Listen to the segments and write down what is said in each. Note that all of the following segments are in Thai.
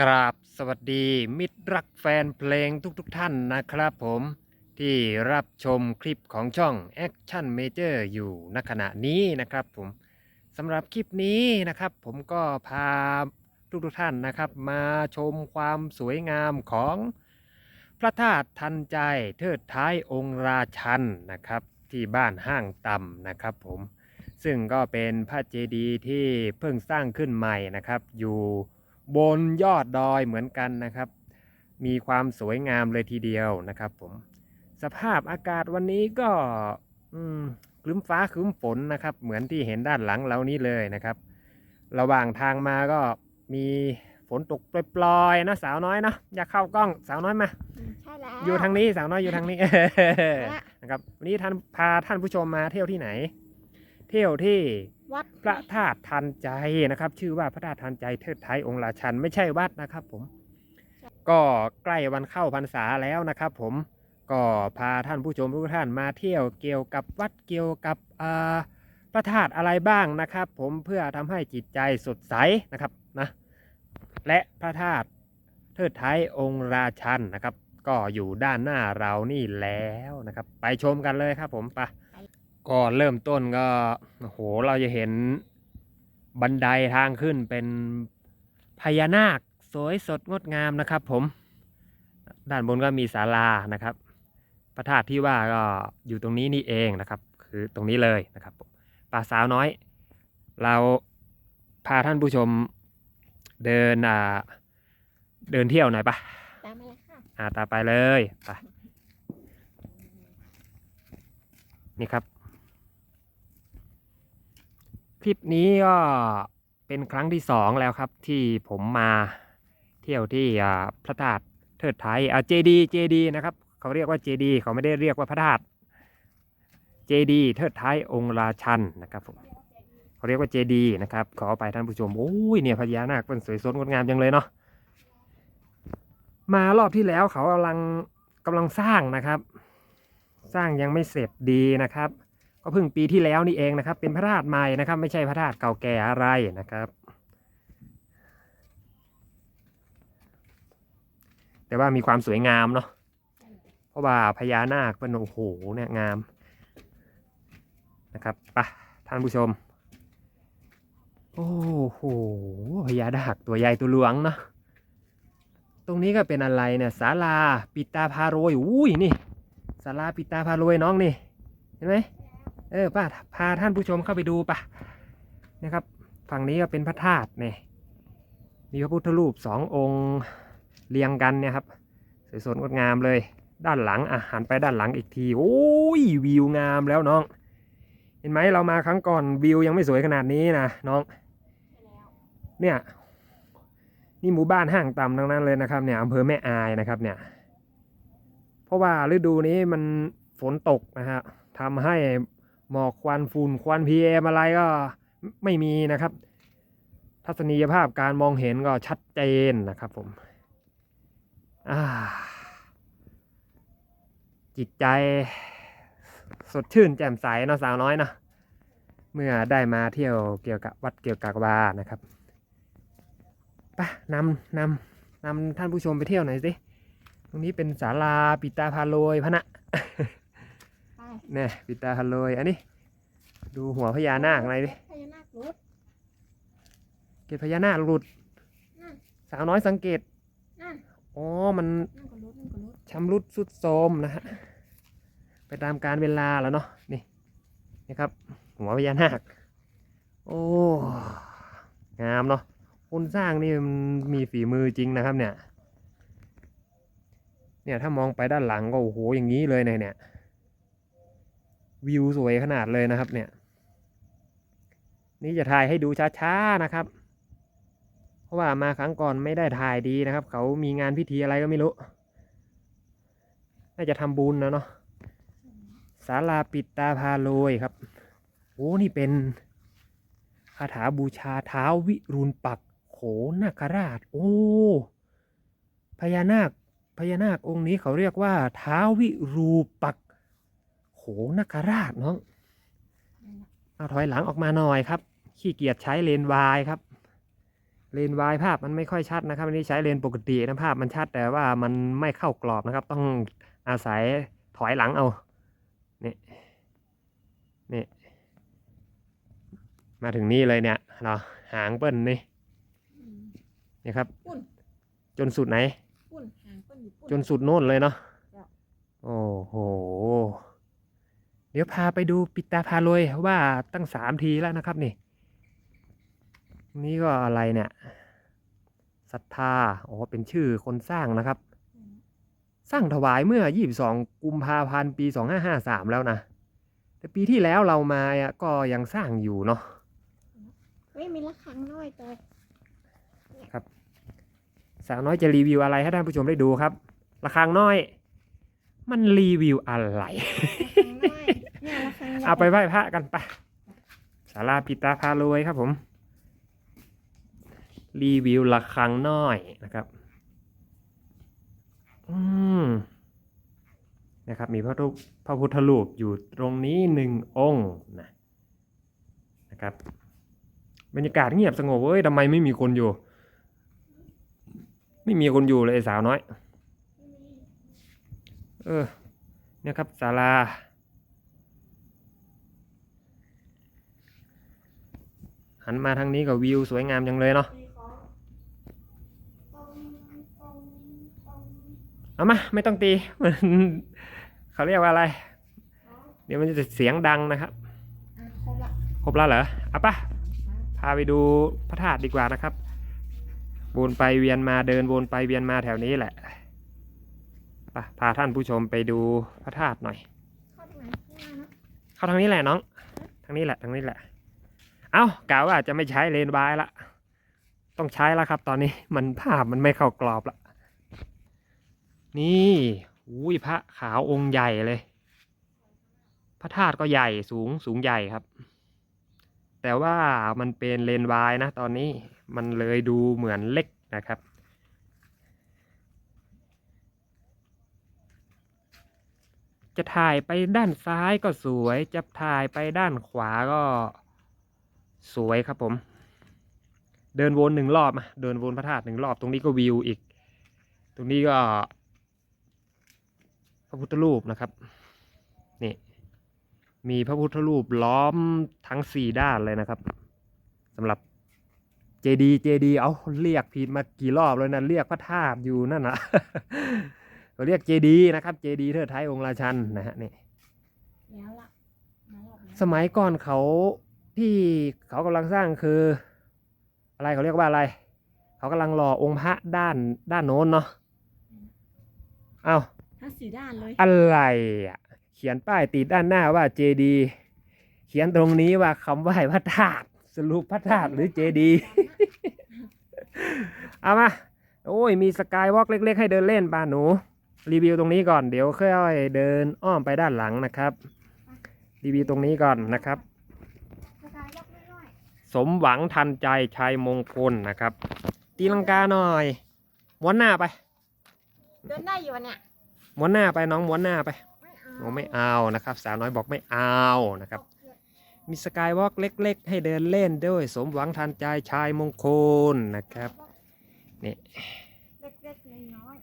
กราบสวัสดีมิตรรักแฟนเพลงทุกๆทท่านนะครับผมที่รับชมคลิปของช่อง Action Major อยู่ณขณะนี้นะครับผมสำหรับคลิปนี้นะครับ ผมก็พาทุกๆท่านนะครับ มาชมความสวยงามของพระธาตุทันใจเทิดท้ายองค์ราชันนะครับ ที่บ้านห้างต่ำนะครับผมซึ่งก็เป็นพระเจดีย์ที่เพิ่งสร้างขึ้นใหม่นะครับอยู่ บนยอดดอยเหมือนกันนะครับ มีความสวยงามเลยทีเดียวนะครับ ผม สภาพอากาศวันนี้ก็อืมครึ้มฟ้าครึ้มฝนนะครับ เหมือนที่เห็นด้านหลังเรานี้เลยนะครับ ระหว่างทางมาก็มีฝนตกปล่อยๆนะสาวน้อยนะอยากเข้ากล้องสาวน้อยมาอืมใช่แล้วอยู่ทางนี้สาวน้อยอยู่ทางนี้และนะครับวันนี้ท่านพาท่านผู้ชมมาเที่ยวที่ไหน เที่ยวที่ วัดพระธาตุทันใจนะครับ ชื่อว่าพระธาตุทันใจเทิดไทยองค์ราชัน ไม่ใช่วัดนะครับ ผม ก็ใกล้วันเข้าพรรษาแล้วนะครับ ผมก็พาท่านผู้ชมทุกท่านมาเที่ยวเกี่ยวกับวัดเกี่ยวกับอ่าพระธาตุอะไรบ้างนะครับ ผมเพื่อทำให้จิตใจสดใสนะครับนะและพระธาตุเทิดไทยองค์ราชันนะครับ ก็อยู่ด้านหน้าเรานี่แล้วนะครับ ไปชมกันเลยครับผมไป ก็เริ่มต้นก็โอ้โหเราจะเห็นบันไดทางขึ้นเป็นพญานาคสวยสดงดงามนะครับ ผมด้านบนก็มีศาลานะครับ พระธาตุที่ว่าก็อยู่ตรงนี้นี่เองนะครับ คือตรงนี้เลยนะครับผมป่าสาวน้อย เราพาท่านผู้ชมเดินอ่าเดินเที่ยวหน่อยปะตามมาเลยค่ะอ่าตามไปเลยไปนี่ครับ คลิปนี้ก็เป็นครั้งที่สองแล้วครับ ที่ผมมาเที่ยวที่พระธาตุเทิดไทยอ่าเจดีเจดีนะครับเขาเรียกว่าเจดีเขาไม่ได้เรียกว่าพระธาตุเจดีเทิดไทยองค์ราชันนะครับผมเขาเรียกว่าเจดีนะครับขอไปท่านผู้ชมโอ้ยเนี่ยพญานาคเป็นสวยสดงดงามจังเลยเนาะมารอบที่แล้วเขากำลังกำลังสร้างนะครับ สร้างยังไม่เสร็จดีนะครับ ก็เพิ่งปีที่แล้วนี่เองนะครับ เป็นพระธาตุใหม่นะครับ ไม่ใช่พระธาตุเก่าแก่อะไรนะครับ แต่ว่ามีความสวยงามเนาะเพราะว่าพญานาคเป็นโอ้โหเนี่ยงามนะครับปะท่านผู้ชม โอ้โหพญานาคตัวใหญ่ตัวหลวงเนาะตรงนี้ก็เป็นอะไรเนี่ยศาลาปิตาพารวยอุ้ยนี่ศาลาปิตาพารวยน้องนี่เห็นไหม เออป้าพาท่านผู้ชมเข้าไปดูปะนะครับ ฝั่งนี้ก็เป็นพระธาตุเนี่ยมีพระพุทธรูปสององค์เรียงกันเนี่ยครับสวยสดงดงามเลย ด้านหลังอะหันไปด้านหลังอีกทีโอ้ยวิวงามแล้วน้อง เห็นไหมเรามาครั้งก่อนวิวยังไม่สวยขนาดนี้นะน้องเนี่ยนี่หมู่บ้านห้างต่ำทั้งนั้นเลยนะครับเนี่ยอำเภอแม่อายนะครับเนี่ยเพราะว่าฤดูนี้มันฝนตกนะฮะทำให้ หมอกควันฝุ่นควันพีเอมอะไรก็ไม่มีนะครับ ทัศนียภาพการมองเห็นก็ชัดเจนนะครับผมจิตใจสดชื่นแจ่มใสเนาะสาวน้อยเนาะเมื่อได้มาเที่ยวเกี่ยวกับวัดเกี่ยวกับวานะครับไปนำนำนำท่านผู้ชมไปเที่ยวหน่อยสิ ตรงนี้เป็นศาลาปิตาพาโลยพระนะ เนี่ยปิตาพาโลยอันนี้ ดูหัวพญานาคอะไรดิพญานาครุดเกศพญานาคหลุดนั่นสาวน้อยสังเกตนั่นอ๋อมันนั่นก็รุดนั่นก็รุดชำรุดสุดโทรมนะฮะไปตามการเวลาแล้วเนาะนี่นี่ครับ หัวพญานาค โอ้งามเนาะคนสร้างนี่มันมีฝีมือจริงนะครับเนี่ย เนี่ยถ้ามองไปด้านหลังก็โอ้โหอย่างนี้เลยเนี่ยเนี่ย วิวสวยขนาดเลยนะครับ เนี่ย นี่จะถ่ายให้ดูช้าๆนะครับ เพราะว่ามาครั้งก่อนไม่ได้ถ่ายดีนะครับ เขามีงานพิธีอะไรก็ไม่รู้ น่าจะทำบุญนะเนาะศาลาปิดตาพาโลยครับโอ้นี่เป็นคาถาบูชาเท้าวิรุณปักโขนาคราช โอ้ พญานาค พญานาคองค์นี้เขาเรียกว่าเท้าวิรูปัก ษ์โขนาคราชน้องเอาถอยหลังออกมาหน่อยครับ ขี้เกียจใช้เลนวายครับ เลนส์วายภาพมันไม่ค่อยชัดนะครับอันนี้ใช้เลนส์ปกตินะภาพมันชัดแต่ว่ามันไม่เข้ากรอบนะครับ ต้องอาศัยถอยหลังเอานี่นี่มาถึงนี่เลยเนี่ยเนาะหางเปิ้ลนี่อืมนี่ครับปุ่นจนสุดไหนปุ่นหางเปิ้ลอยู่ปุ่นจนสุดโน่นเลยเนาะจ้ะโอ้โห เดี๋ยวพาไปดูปิดตาพารวยว่าตั้งสามทีแล้วนะครับนี่ นี่ก็อะไรเนี่ยศรัทธาอ๋อเป็นชื่อคนสร้างนะครับอืมสร้างถวายเมื่อ 22 กุมภาพันธ์ปี 2553 แล้วนะ แต่ปีที่แล้วเรามาอะก็ยังสร้างอยู่เนาะเฮ้ยมีระฆังน้อยตัวสาวน้อยจะรีวิวอะไรให้ท่านผู้ชมได้ดูครับระฆังน้อย มันรีวิวอะไรระฆังน้อย เอาไปไหว้พระกันไปศาลาปิตาพารวยครับผม รีวิวระฆังน้อยนะครับ อืมนะครับ มีพระรูปพระพุทธรูปอยู่ตรงนี้หนึ่งองค์นะนะครับ บรรยากาศเงียบสงบเว้ยทำไมไม่มีคนอยู่ ไม่มีคนอยู่เลยสาวน้อย เออเนี่ยครับศาลา หันมาทางนี้กับวิวสวยงามจังเลยเนาะเอามาไม่ต้องตีมันเขาเรียกว่าอะไร เดี๋ยวมันจะเสียงดังนะครับอะครบละครบแล้วเหรอเอาปะพาไปดูพระธาตุดีกว่านะครับ วนไปเวียนมาเดินวนไปเวียนมาแถวนี้แหละไปพาท่านผู้ชมไปดูพระธาตุหน่อยเข้าตรงไหนข้างหน้าเนอะเข้าทางนี้แหละน้อง ทางนี้แหละทางนี้แหละ เอ้ากล่าวว่าจะไม่ใช้เลนส์วายละ ต้องใช้แล้วครับ ตอนนี้มันภาพมันไม่เข้ากรอบละนี่อุ้ยพระขาวองค์ใหญ่เลย พระธาตุก็ใหญ่สูงสูงใหญ่ครับ แต่ว่ามันเป็นเลนส์วายนะ ตอนนี้มันเลยดูเหมือนเล็กนะครับ จะถ่ายไปด้านซ้ายก็สวย จะถ่ายไปด้านขวาก็ สวยครับผม เดินวนหนึ่งรอบมาเดินวนพระธาตุหนึ่งรอบ ตรงนี้ก็วิวอีก ตรงนี้ก็ พระพุทธรูปนะครับ นี่ มีพระพุทธรูปล้อมทั้งสี่ด้านเลยนะครับสำหรับเจดีเจดีเอาเรียกผิดมากี่รอบแล้วนะเรียกพระธาตุอยู่นั่นนะเราเรียกเจดีนะครับเจดีเทิดไทยองค์ราชันนะฮะนี่แล้วละมารอบนี้สมัยก่อนเขา ที่เขากำลังสร้างคือ อะไรเขาเรียกว่าอะไร เขากำลังรอองค์พระด้านด้านโน้นเนาะเอาทั้งสี่ด้านเลยอะไรอะเขียนป้ายติดด้านหน้าว่าเจดีเขียนตรงนี้ว่าคำไหว้พระธาตุสรุปพระธาตุหรือเจดีเอามาโอ้ยมีสกายวอล์กเล็ก ๆ ให้เดินเล่นป่าหนู รีวิวตรงนี้ก่อนเดี๋ยวค่อยๆเดินอ้อมไปด้านหลังนะครับ รีวิวตรงนี้ก่อนนะครับ สกายยกน้อย สมหวังทันใจชัยมงคลนะครับ ตีลังกาหน่อยม้วนหน้าไปๆเดินได้อยู่วะเนี่ยม้วนหน้าไปน้องม้วนหน้าไปไม่เอาโอ้ไม่เอานะครับ สาวน้อยบอกไม่เอานะครับ มีสกายวอล์กเล็ก ๆ ให้เดินเล่นด้วย สมหวังทันใจชายมงคลนะครับนี่เล็กๆน้อย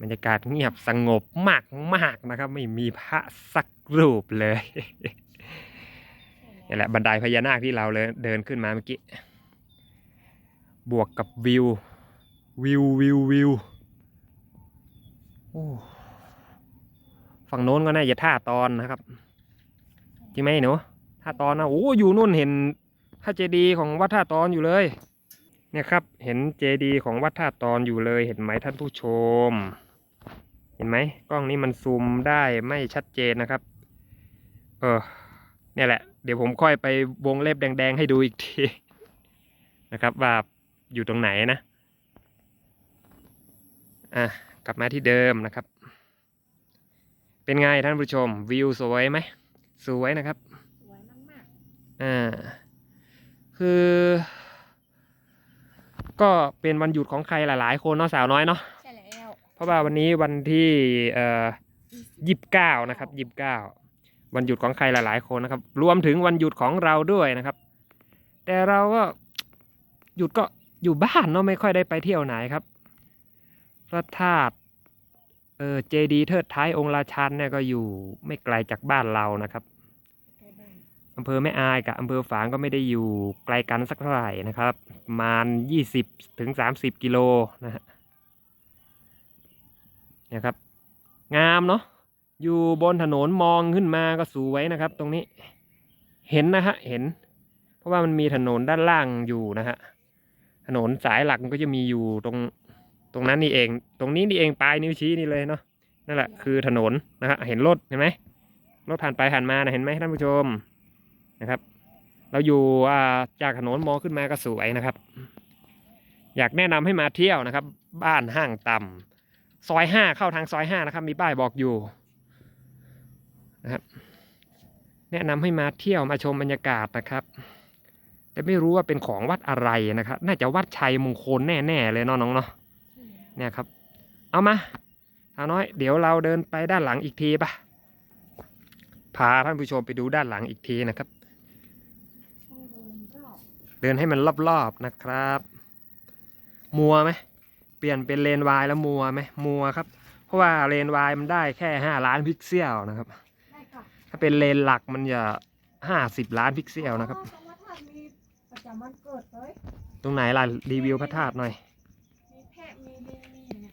บรรยากาศเงียบสงบมากมากๆนะครับ ไม่มีพระสักรูปเลยๆ นี่แหละบันไดพญานาคที่เราเลยเดินขึ้นมาเมื่อกี้ บวกกับวิว วิววิววิวฝั่งโน้นก็น่าจะท่าตอนนะครับจริงไหมหนูท่าตอนนะโอ้อยู่นู่นเห็นพระเจดีย์ของวัดท่าตอนอยู่เลย เนี่ยครับ เห็นเจดีย์ของวัดท่าตอนอยู่เลยเห็นไหมท่านผู้ชม เห็นไหมกล้องนี้มันซูมได้ไม่ชัดเจนนะครับ เออ เนี่ยแหละ เดี๋ยวผมค่อยไปวงเล็บแดง ๆ ให้ดูอีกทีนะครับว่าอยู่ตรงไหนนะ อะ กลับมาที่เดิมนะครับ เป็นไงท่านผู้ชมวิวสวยไหม สวยนะครับ สวยมากอ่า คือ ก็เป็นวันหยุดของใครหลาย ๆ คนเนาะสาวน้อยเนาะๆใช่แล้ว เพราะว่าวันนี้วันที่เอ่อยี่สิบเก้านะครับยี่สิบเก้า วันหยุดของใครหลาย ๆ คนนะครับ รวมถึงวันหยุดของเราด้วยนะครับ แต่เราก็หยุดก็อยู่บ้านเนาะไม่ค่อยได้ไปเที่ยวไหนครับพระธาตุเออเจดีเทิดท้ายองค์ราชันเนี่ยก็อยู่ไม่ไกลจากบ้านเรานะครับอำเภอแม่อายกับอำเภอฝางก็ไม่ได้อยู่ไกลกันสักเท่าไหร่นะครับประมาณยี่สิบถึงสามสิบกิโลนะฮะนี่ยครับ งามเนาะ อยู่บนถนนมองขึ้นมาก็สวยนะครับ ตรงนี้ เห็นนะฮะ เห็น เพราะว่ามันมีถนนด้านล่างอยู่นะฮะ ถนนสายหลักมันก็จะมีอยู่ตรงตรงนั้นนี่เอง ตรงนี้นี่เองปลายนิ้วชี้นี่เลยเนาะ นั่นแหละคือถนนนะฮะ เห็นรถเห็นไหมรถผ่านไปผ่านมานะเห็นไหมท่านผู้ชมนะครับ เราอยู่าจากถนนมองขึ้นมาก็สวยนะครับ อยากแนะนำให้มาเที่ยวนะครับ บ้านห้างต่ำซอยห้าเข้าทางซอยห้านะครับ มีป้ายบอกอยู่ นะครับ แนะนำให้มาเที่ยวมาชมบรรยากาศนะครับ แต่ไม่รู้ว่าเป็นของวัดอะไรนะครับ น่าจะวัดชัยมงคลแน่ๆเลยเนาะน้องเนาะใช่ไหมเนี่ยครับ เอามาสาวน้อย เดี๋ยวเราเดินไปด้านหลังอีกทีปะพาท่านผู้ชมไปดูด้านหลังอีกทีนะครับต้องเดินรอบเดินให้มันรอบๆนะครับ มัวไหมเปลี่ยนเป็นเลนวายแล้วมัวไหมมัวครับ เพราะว่าเลนวายมันได้แค่ห้าล้านพิกเซลนะครับได้ก่อนถ้า เป็นเลนหลักมันจะห้าสิบล้านพิกเซลนะครับอ๋อตรงวัดธาตุมีประจำวันเกิดเลยตรงไหนล่ะรีวิวพระธาตุหน่อย มีแพะมีลิงมีอย่างเงี้ย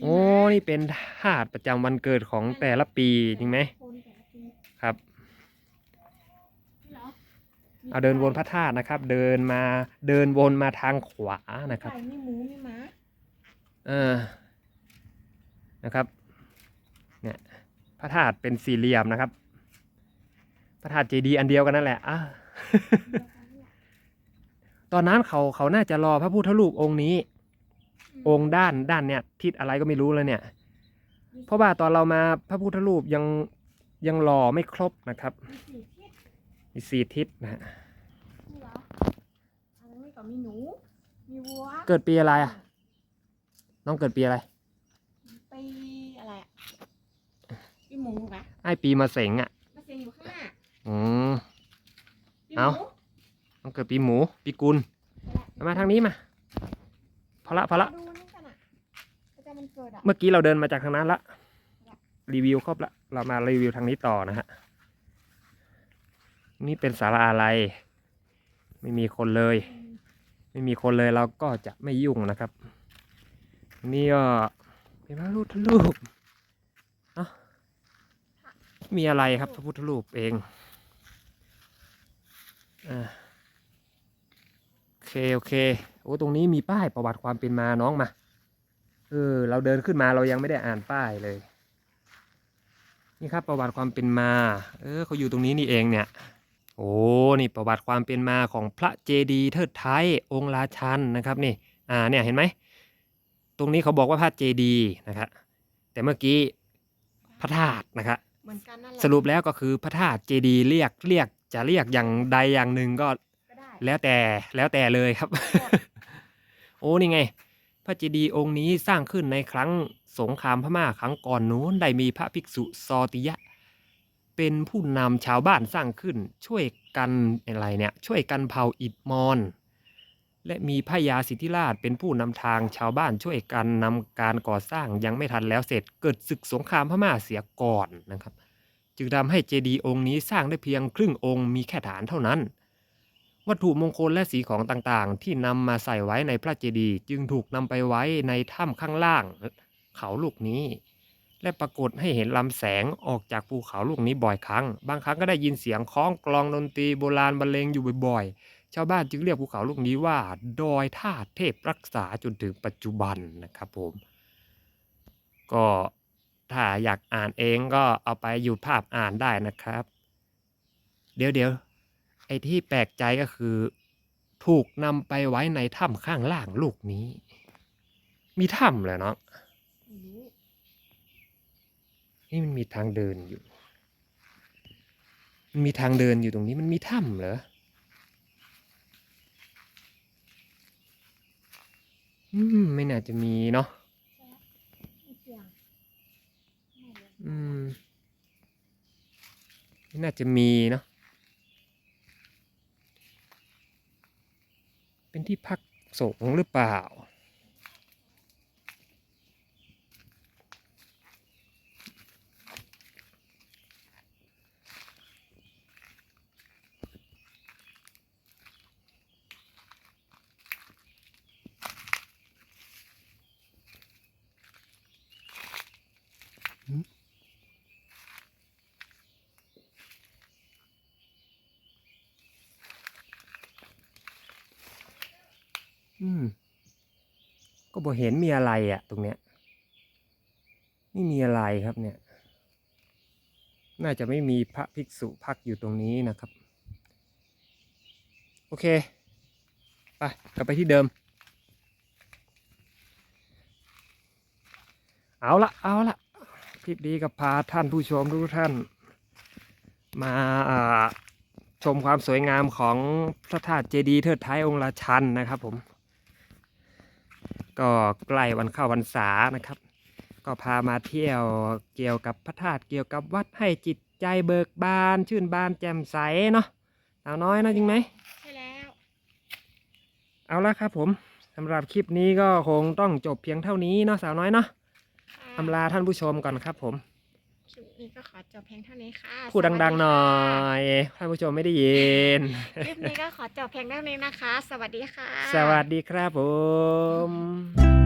โอ้นี่เป็นธาตุประจำวันเกิดของแต่ละปีจริงไหมคนแต่ละปีครับนี่เหรอมีเอาเดินวนพระธาตุนะครับ เดินมาเดินวนมาทางขวานะครับ ไก่มีหมูมีหมาเออนะครับ เนี่ย พระธาตุเป็นสี่เหลี่ยมนะครับ พระธาตุเจดีย์อันเดียวกันนั่นแหละอะตอนนั้นเขาเขาน่าจะรอพระพุทธรูปองค์นี้ องค์ด้านด้านเนี่ย ทิศอะไรก็ไม่รู้เลยเนี่ย เพราะว่าตอนเรามาพระพุทธรูปยังยังรอไม่ครบนะครับ มีสี่ทิศมีสี่ทิศนะฮะนี่เหรออันนี้ก็มีหนู มีวัว เกิดปีอะไรอะ น้องเกิดปีอะไร ปีอะไรอะปีหมูปะไอปีมาเสงอะ มาเสียงอยู่ข้างหน้า อืมปีหเอ้ามูน้องเกิดปีหมู ปีกุลไปละมาทางนี้มาพอละพอละ ดูนี่กันอะประจำวันเกิดอะ เมื่อกี้เราเดินมาจากทางนั้นละ รีวิวครบละ เรามารีวิวทางนี้ต่อนะฮะ นี่เป็นสาราอะไร ไม่มีคนเลยอืมไม่มีคนเลยเราก็จะไม่ยุ่งนะครับ นี่ก็เป็นพระพุทธรูปเนาะมีอะไรครับพระพุทธรูปเอง อ่าโอเคโอเคโอ้ตรงนี้มีป้ายประวัติความเป็นมาน้องมาเออเราเดินขึ้นมาเรายังไม่ได้อ่านป้ายเลย นี่ครับประวัติความเป็นมา เออเขาอยู่ตรงนี้นี่เองเนี่ย โอ้นี่ประวัติความเป็นมาของพระเจดีย์เทิดไทยองค์ราชันนะครับนี่อ่าเนี่ยเห็นไหมตรงนี้เขาบอกว่าพระเจดีย์นะครับแต่เมื่อกี้พระธาตุนะครับเหมือนกันนั่นแหละสรุปแล้วก็คือพระธาตุเจดีย์เรียกเรียก จะเรียกอย่างใดอย่างหนึ่งก็ก็ได้แล้วแต่แล้วแต่เลยครับ โอ้นี่ไง พระเจดีย์องค์นี้สร้างขึ้นในครั้งสงครามพม่าครั้งก่อนนู้นได้มีพระภิกษุซอติยะ เป็นผู้นำชาวบ้านสร้างขึ้น ช่วยกันอะไรเนี่ย ช่วยกันเผาอิฐมอนและมีพระยาสิทธิราชเป็นผู้นำทางชาวบ้านช่วยกันนำการก่อสร้างยังไม่ทันแล้วเสร็จเกิดศึกสงครามพม่าเสียก่อนนะครับ จึงทำให้เจดีย์องค์นี้สร้างได้เพียงครึ่งองค์มีแค่ฐานเท่านั้น วัตถุมงคลและสีของต่างๆ ที่นำมาใส่ไว้ในพระเจดีย์จึงถูกนำไปไว้ในถ้ำข้างล่าง เขาลูกนี้ และปรากฏให้เห็นลำแสงออกจากภูเขาลูกนี้บ่อยครั้ง บางครั้งก็ได้ยินเสียงคล้องกลองดนตรีโบราณบรรเลงอยู่บ่อยๆ ชาวบ้านจึงเรียกภูเขาลูกนี้ว่า ดอยท่าตุเทพรักษาจนถึงปัจจุบันนะครับผม ก็ ถ้าอยากอ่านเองก็เอาไปหยุดภาพอ่านได้นะครับ เดี๋ยวเดี๋ยวไอ้ที่แปลกใจก็คือ ถูกนำไปไว้ในถ้ำข้างล่างลูกนี้ มีถ้ำเหรอเนาะไม่รู้นี่มันมีทางเดินอยู่มันมีทางเดินอยู่ตรงนี้มันมีถ้ำเหรออืมไม่น่าจะมีเนาะ ไม่เสียงไม่เลย อืม น่าจะมีเนาะ เป็นที่พักสงฆ์หรือเปล่า อืม ก็บ่เห็นมีอะไรอะ่ะ ตรงเนี้ย ไม่มีอะไรครับเนี่ย น่าจะไม่มีพระภิกษุพักอยู่ตรงนี้นะครับ โอเค ไปกลับไปที่เดิม เอาละเอาละคลิปนี้ก็พาท่านผู้ชมทุกท่าน มาาชมความสวยงามของพระธาตุเจดีย์เทิดท้ายองค์ราชันนะครับผม ก็ใกล้วันเข้าวันษานะครับ ก็พามาเที่ยวเกี่ยวกับพระธาตุเกี่ยวกับวัดให้จิตใจเบิกบาน ชื่นบานแจ่มใสเนาะสาวน้อยนะจริงไหมใช่แล้ว เอาละครับผมสำหรับคลิปนี้ก็คงต้องจบเพียงเท่านี้เนาะสาวน้อยเนาะค่ะอำลาท่านผู้ชมก่อนครับผม คลิปนี้ก็ขอจบเพียงเท่านี้ค่ะพูดดังๆหน่อสวัสดียท่านผู้ชมไม่ได้ยินค่ะคลิปนี้ก็ขอจบเพียงเท่านี้นะคะ สวัสดีค่ะ สวัสดีครับผม